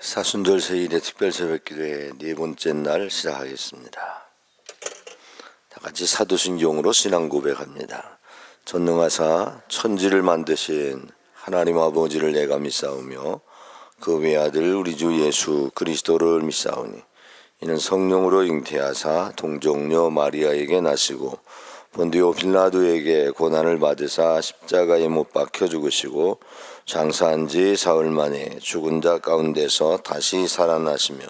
사순절 세일의 특별 새벽기도회 네 번째 날 시작하겠습니다. 다 같이 사도신경으로 신앙 고백합니다. 전능하사 천지를 만드신 하나님 아버지를 내가 믿사오며 그 외아들 우리 주 예수 그리스도를 믿사오니 이는 성령으로 잉태하사 동정녀 마리아에게 나시고 본디오 빌라도에게 고난을 받으사 십자가에 못 박혀 죽으시고 장사한 지 사흘 만에 죽은 자 가운데서 다시 살아나시며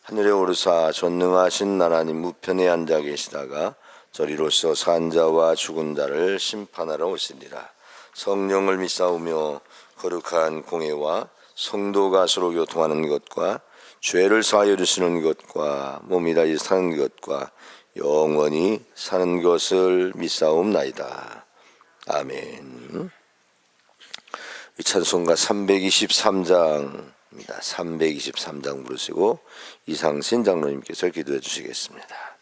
하늘에 오르사 전능하신 하나님 우편에 앉아 계시다가 저리로서 산 자와 죽은 자를 심판하러 오시리라 성령을 믿사오며 거룩한 공예와 성도가 서로 교통하는 것과 죄를 사하여 주시는 것과 몸이 다시 사는 것과 영원히 사는 것을 믿사옵나이다. 아멘. 이 찬송가 323장입니다. 323장 부르시고 이상신 장로님께서 기도해 주시겠습니다.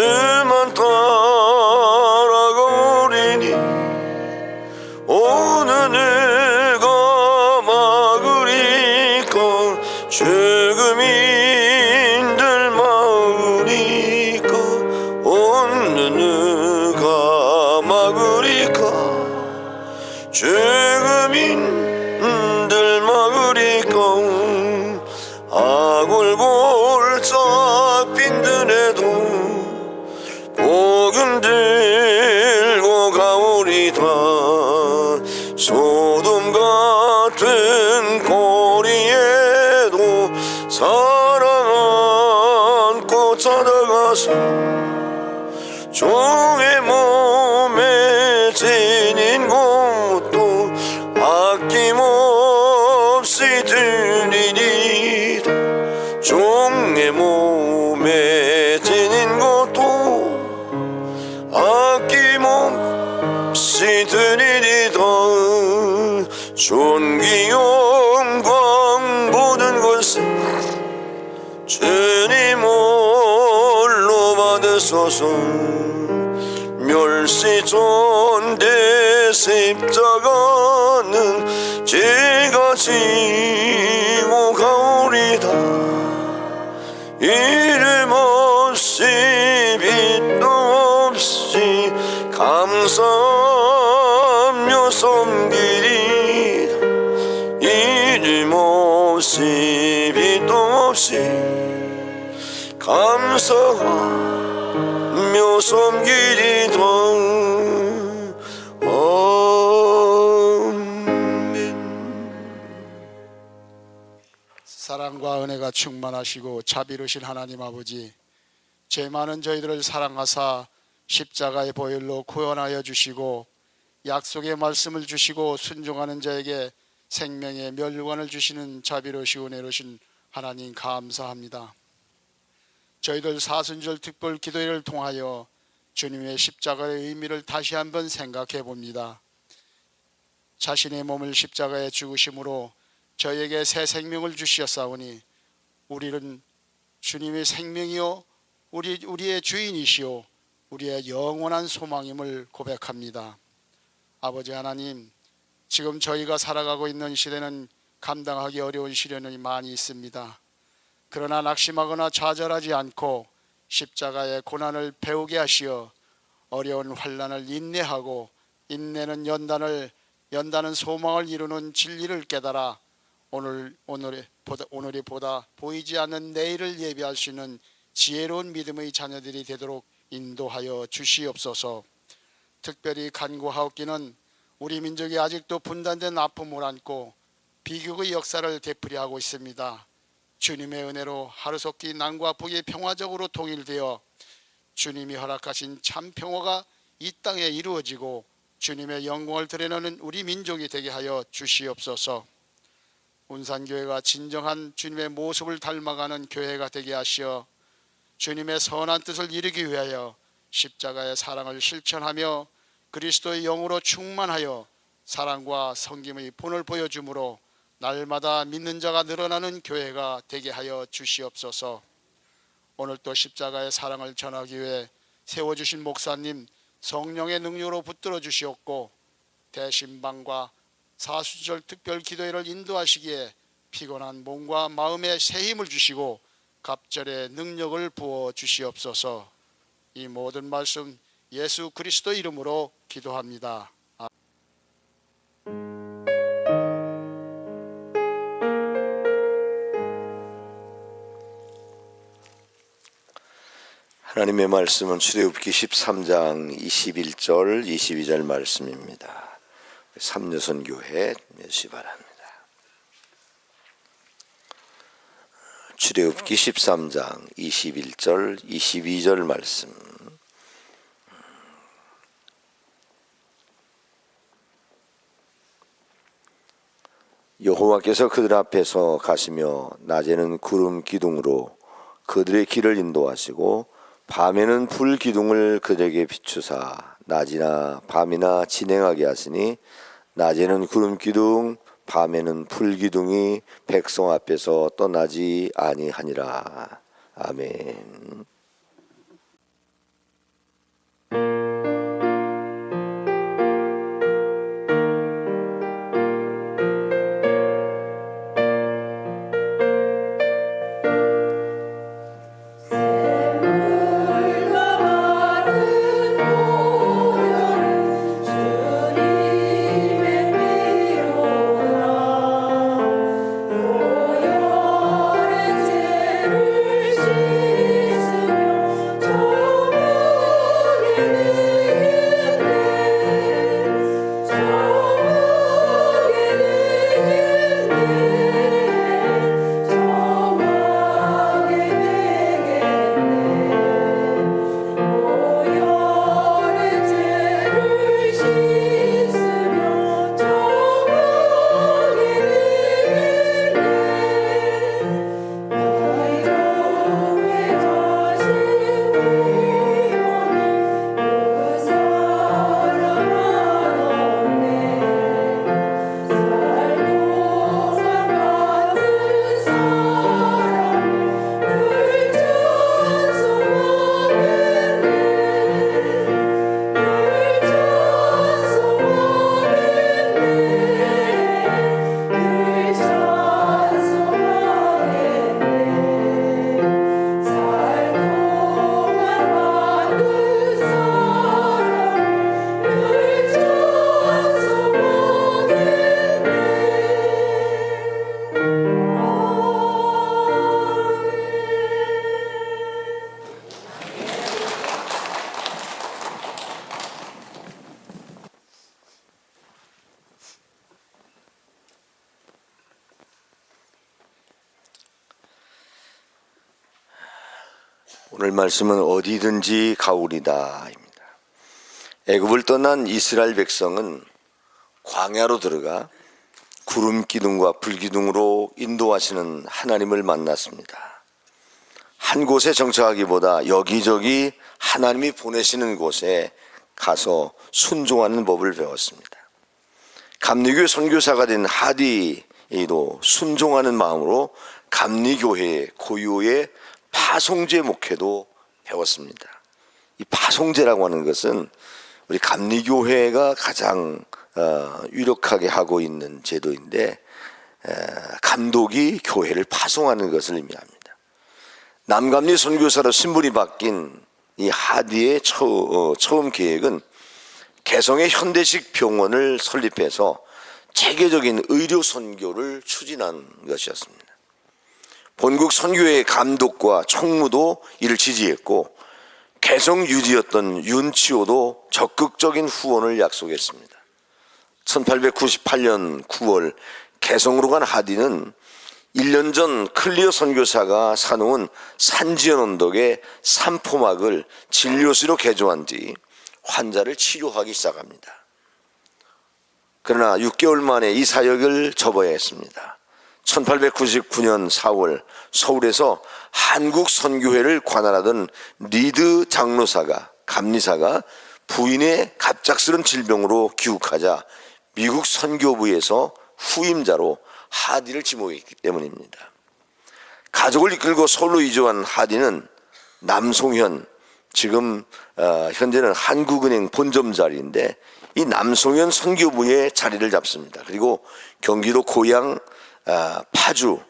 Yeah. 가 존귀 영광 모든 것을 주님 홀로 받으소서. 멸시 존대 십자가는 제가 지고 가오리다. 이름 없이 빛도 없이 감사 빛도 없이 감사하며 섬기리다 아멘 사랑과 은혜가 충만하시고 자비로우신 하나님 아버지 죄 많은 저희들을 사랑하사 십자가의 보혈로 구원하여 주시고 약속의 말씀을 주시고 순종하는 자에게 생명의 멸관을 주시는 자비로우시고 은혜로우신 하나님 감사합니다. 저희들 사순절 특별 기도회를 통하여 주님의 십자가의 의미를 다시 한번 생각해 봅니다. 자신의 몸을 십자가에 죽으심으로 저에게 새 생명을 주시었사오니 우리는 주님의 생명이요 우리 우리의 주인이시요 우리의 영원한 소망임을 고백합니다. 아버지 하나님, 지금 저희가 살아가고 있는 시대는 감당하기 어려운 시련이 많이 있습니다. 그러나 낙심하거나 좌절하지 않고 십자가의 고난을 배우게 하시어 어려운 환란을 인내하고 인내는 연단을 연단은 소망을 이루는 진리를 깨달아 오늘 오늘이 보다 오늘이 보다 보이지 않는 내일을 예비할 수 있는 지혜로운 믿음의 자녀들이 되도록 인도하여 주시옵소서. 특별히 간구하옵기는 우리 민족이 아직도 분단된 아픔을 안고 비극의 역사를 되풀이하고 있습니다. 주님의 은혜로 하루속히 남과 북이 평화적으로 통일되어 주님이 허락하신 참 평화가 이 땅에 이루어지고 주님의 영광을 드러내는 우리 민족이 되게 하여 주시옵소서. 운산교회가 진정한 주님의 모습을 닮아가는 교회가 되게 하시어 주님의 선한 뜻을 이루기 위하여 십자가의 사랑을 실천하며 그리스도의 영으로 충만하여 사랑과 성김의 본을 보여주므로 날마다 믿는 자가 늘어나는 교회가 되게 하여 주시옵소서. 오늘 또 십자가의 사랑을 전하기 위해 세워 주신 목사님 성령의 능력으로 붙들어 주시옵고 대신방과 사수절 특별 기도회를 인도하시기에 피곤한 몸과 마음에 새 힘을 주시고 갑절의 능력을 부어 주시옵소서. 이 모든 말씀 예수 그리스도 이름으로 기도합니다. 하나님의 말씀은 출애굽기 13장 21절 22절 말씀입니다. 삼여선 교회 몇시 바랍니다. 출애굽기 13장 21절 22절 말씀. 여호와께서 그들 앞에서 가시며 낮에는 구름 기둥으로 그들의 길을 인도하시고 밤에는 불 기둥을 그들에게 비추사 낮이나 밤이나 진행하게 하시니 낮에는 구름 기둥 밤에는 불 기둥이 백성 앞에서 떠나지 아니하니라 아멘. 오늘 말씀은 어디든지 가오리다입니다. 애굽을 떠난 이스라엘 백성은 광야로 들어가 구름 기둥과 불 기둥으로 인도하시는 하나님을 만났습니다. 한 곳에 정착하기보다 여기저기 하나님이 보내시는 곳에 가서 순종하는 법을 배웠습니다. 감리교 선교사가 된 하디도 순종하는 마음으로 감리교회 고유의 파송제 목회도 배웠습니다. 이 파송제라고 하는 것은 우리 감리교회가 가장 어, 유력하게 하고 있는 제도인데 에, 감독이 교회를 파송하는 것을 의미합니다. 남감리 선교사로 신분이 바뀐 이 하디의 처, 어, 처음 계획은 개성의 현대식 병원을 설립해서 체계적인 의료 선교를 추진한 것이었습니다. 본국 선교의 감독과 총무도 이를 지지했고 개성 유지였던 윤치호도 적극적인 후원을 약속했습니다. 1898년 9월 개성으로 간 하디는 1년 전 클리어 선교사가 사놓은 산지연 언덕의 산포막을 진료실로 개조한 뒤 환자를 치료하기 시작합니다. 그러나 6개월 만에 이 사역을 접어야 했습니다. 1899년 4월 서울에서 한국 선교회를 관할하던 리드 장로사가 감리사가 부인의 갑작스런 질병으로 귀국하자 미국 선교부에서 후임자로 하디를 지목했기 때문입니다. 가족을 이끌고 서울로 이주한 하디는 남송현 지금 어, 현재는 한국은행 본점 자리인데 이 남송현 선교부의 자리를 잡습니다. 그리고 경기도 아, 파주,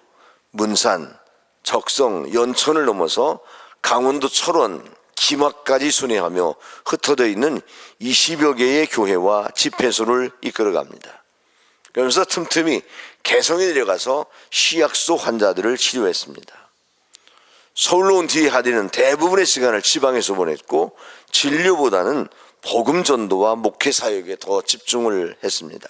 문산, 적성, 연천을 넘어서 강원도 철원, 김학까지 순회하며 흩어져 있는 20여 개의 교회와 집회소를 이끌어갑니다. 그러면서 틈틈이 개성에 내려가서 시약소 환자들을 치료했습니다. 서울로 온 뒤에 하디는 대부분의 시간을 지방에서 보냈고 진료보다는 복음 전도와 목회 사역에 더 집중을 했습니다.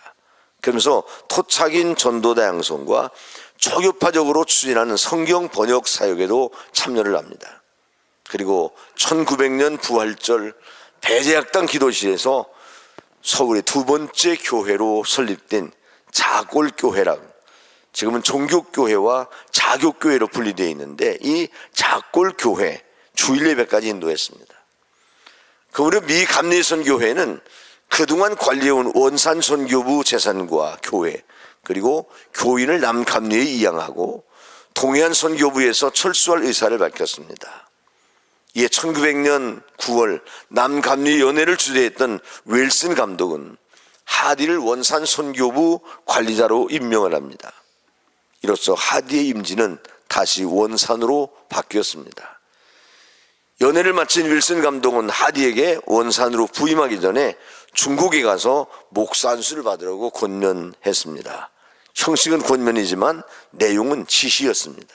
그러면서 토착인 전도다 양성과 초교파적으로 추진하는 성경 번역 사역에도 참여를 합니다. 그리고 1900년 부활절 배제학당 기도실에서 서울의 두 번째 교회로 설립된 자골교회라고 지금은 종교교회와 자교교회로 분리되어 있는데 이 자골교회 주일 예배까지 인도했습니다. 그 무렵 미 감리선 교회는 그동안 관리해온 원산 선교부 재산과 교회 그리고 교인을 남감리에 이양하고 동해안 선교부에서 철수할 의사를 밝혔습니다. 이에 1900년 9월 남감리 연회를 주재했던 웰슨 감독은 하디를 원산 선교부 관리자로 임명을 합니다. 이로써 하디의 임지는 다시 원산으로 바뀌었습니다. 연애를 마친 윌슨 감독은 하디에게 원산으로 부임하기 전에 중국에 가서 목산수를 받으라고 권면했습니다. 형식은 권면이지만 내용은 지시였습니다.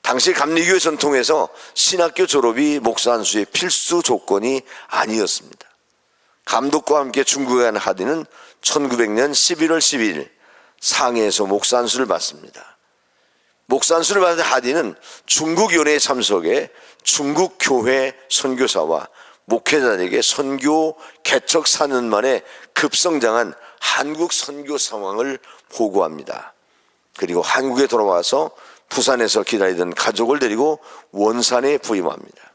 당시 감리교회 전통에서 신학교 졸업이 목산수의 필수 조건이 아니었습니다. 감독과 함께 중국에 간 하디는 1900년 11월 12일 상해에서 목산수를 받습니다. 목산수를 받은 하디는 중국 연회에 참석해 중국 교회 선교사와 목회자에게 선교 개척 4년 만에 급성장한 한국 선교 상황을 보고합니다. 그리고 한국에 돌아와서 부산에서 기다리던 가족을 데리고 원산에 부임합니다.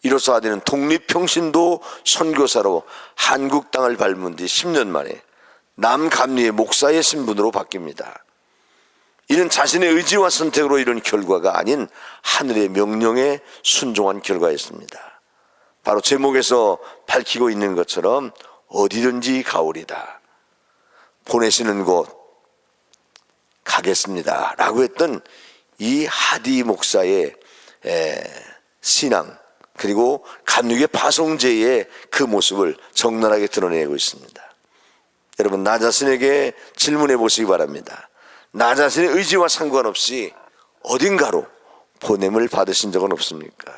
이로써 아디는 독립평신도 선교사로 한국 땅을 밟은 뒤 10년 만에 남감리의 목사의 신분으로 바뀝니다. 이는 자신의 의지와 선택으로 이룬 결과가 아닌 하늘의 명령에 순종한 결과였습니다. 바로 제목에서 밝히고 있는 것처럼 어디든지 가오리다. 보내시는 곳 가겠습니다. 라고 했던 이 하디 목사의 에, 신앙 그리고 감육의 파송제의 그 모습을 적나라하게 드러내고 있습니다. 여러분 나 자신에게 질문해 보시기 바랍니다. 나 자신의 의지와 상관없이 어딘가로 보냄을 받으신 적은 없습니까?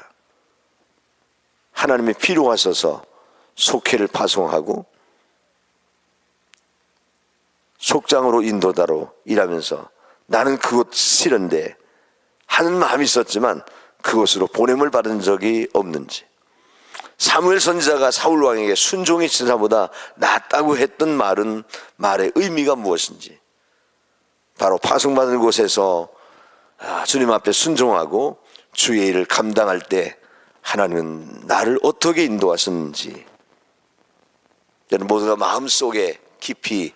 하나님의 필요하셔서 속회를 파송하고 속장으로 인도다로 일하면서 나는 그곳 싫은데 하는 마음이 있었지만 그곳으로 보냄을 받은 적이 없는지 사무엘 선지자가 사울 왕에게 순종의 지사보다 낫다고 했던 말은 말의 의미가 무엇인지 바로 파송받은 곳에서 아, 주님 앞에 순종하고 주의 일을 감당할 때 하나님은 나를 어떻게 인도하셨는지 여러분 모두가 마음속에 깊이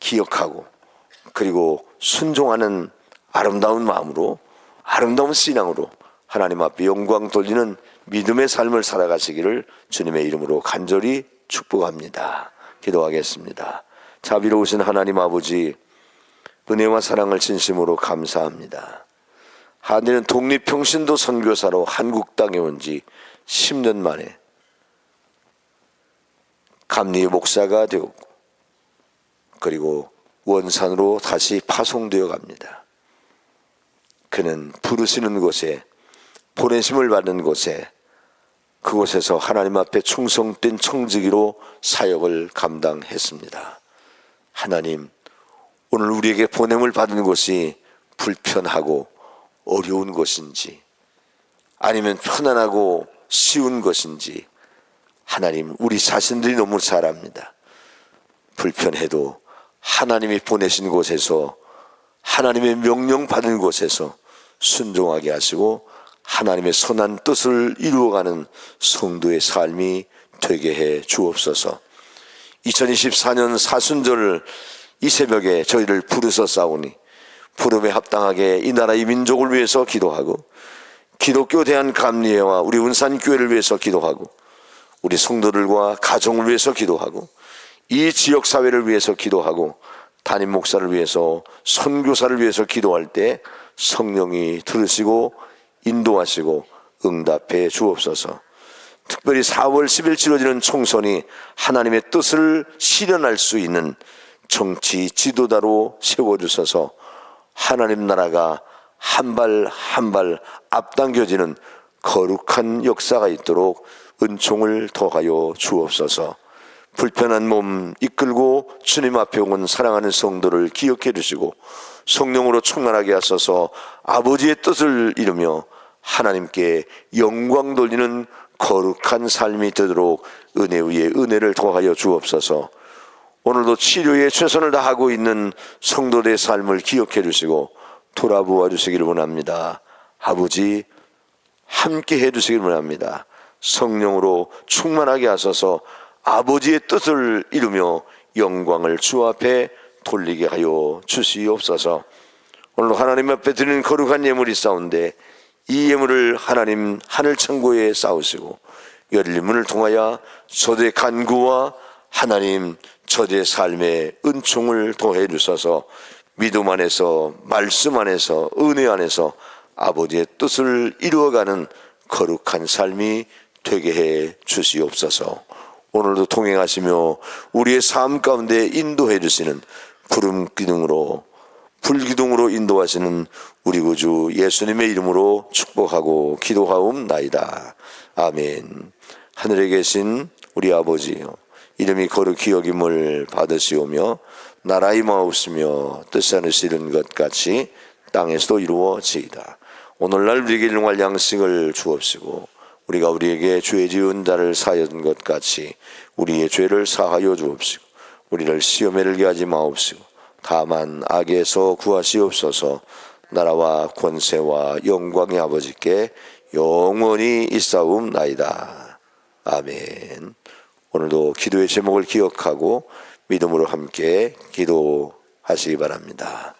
기억하고 그리고 순종하는 아름다운 마음으로 아름다운 신앙으로 하나님 앞에 영광 돌리는 믿음의 삶을 살아가시기를 주님의 이름으로 간절히 축복합니다. 기도하겠습니다. 자비로우신 하나님 아버지 은혜와 사랑을 진심으로 감사합니다. 한디는 독립평신도 선교사로 한국 땅에 온 지 10년 만에 감리의 목사가 되었고 그리고 원산으로 다시 파송되어 갑니다. 그는 부르시는 곳에 보내심을 받는 곳에 그곳에서 하나님 앞에 충성된 청지기로 사역을 감당했습니다. 하나님, 오늘 우리에게 보냄을 받은 곳이 불편하고 어려운 것인지 아니면 편안하고 쉬운 것인지 하나님, 우리 자신들이 너무 잘 압니다. 불편해도 하나님이 보내신 곳에서 하나님의 명령 받은 곳에서 순종하게 하시고 하나님의 선한 뜻을 이루어가는 성도의 삶이 되게 해 주옵소서. 2024년 사순절 이 새벽에 저희를 부르서 싸우니 부름에 합당하게 이 나라 이 민족을 위해서 기도하고 기독교 대한 감리회와 우리 운산 교회를 위해서 기도하고 우리 성도들과 가정을 위해서 기도하고 이 지역 사회를 위해서 기도하고 담임 목사를 위해서 선교사를 위해서 기도할 때 성령이 들으시고 인도하시고 응답해 주옵소서. 특별히 4월 10일 치러지는 총선이 하나님의 뜻을 실현할 수 있는 정치 지도자로 세워주셔서 하나님 나라가 한 발 한 발 앞당겨지는 거룩한 역사가 있도록 은총을 더하여 주옵소서. 불편한 몸 이끌고 주님 앞에 온 사랑하는 성도를 기억해 주시고 성령으로 충만하게 하소서 아버지의 뜻을 이루며 하나님께 영광 돌리는 거룩한 삶이 되도록 은혜 위에 은혜를 더하여 주옵소서. 오늘도 치료에 최선을 다하고 있는 성도들의 삶을 기억해 주시고 돌아보아 주시기를 원합니다. 아버지 함께 해 주시기를 원합니다. 성령으로 충만하게 하소서 아버지의 뜻을 이루며 영광을 주 앞에 돌리게 하여 주시옵소서. 오늘 하나님 앞에 드리는 거룩한 예물이 싸운데 이 예물을 하나님 하늘 창고에 쌓으시고 열린 문을 통하여 저의 간구와 하나님 저의 삶의 은총을 더해 주셔서 믿음 안에서 말씀 안에서 은혜 안에서 아버지의 뜻을 이루어가는 거룩한 삶이 되게 해 주시옵소서. 오늘도 통행하시며 우리의 삶 가운데 인도해 주시는 구름 기둥으로 불기둥으로 인도하시는 우리 구주 예수님의 이름으로 축복하고 기도하옵나이다. 아멘. 하늘에 계신 우리 아버지요. 이름이 거룩히 여김을 받으시오며 나라의 마옵시며 뜻이 않으시는 것 같이 땅에서도 이루어지이다. 오늘날 우리에게 일용할 양식을 주옵시고 우리가 우리에게 죄 지은 자를 사하였던 것 같이 우리의 죄를 사하여 주옵시고 우리를 시험에 들게 하지 마옵시고 다만 악에서 구하시옵소서 나라와 권세와 영광의 아버지께 영원히 있사옵나이다. 아멘. 오늘도 기도의 제목을 기억하고 믿음으로 함께 기도하시기 바랍니다.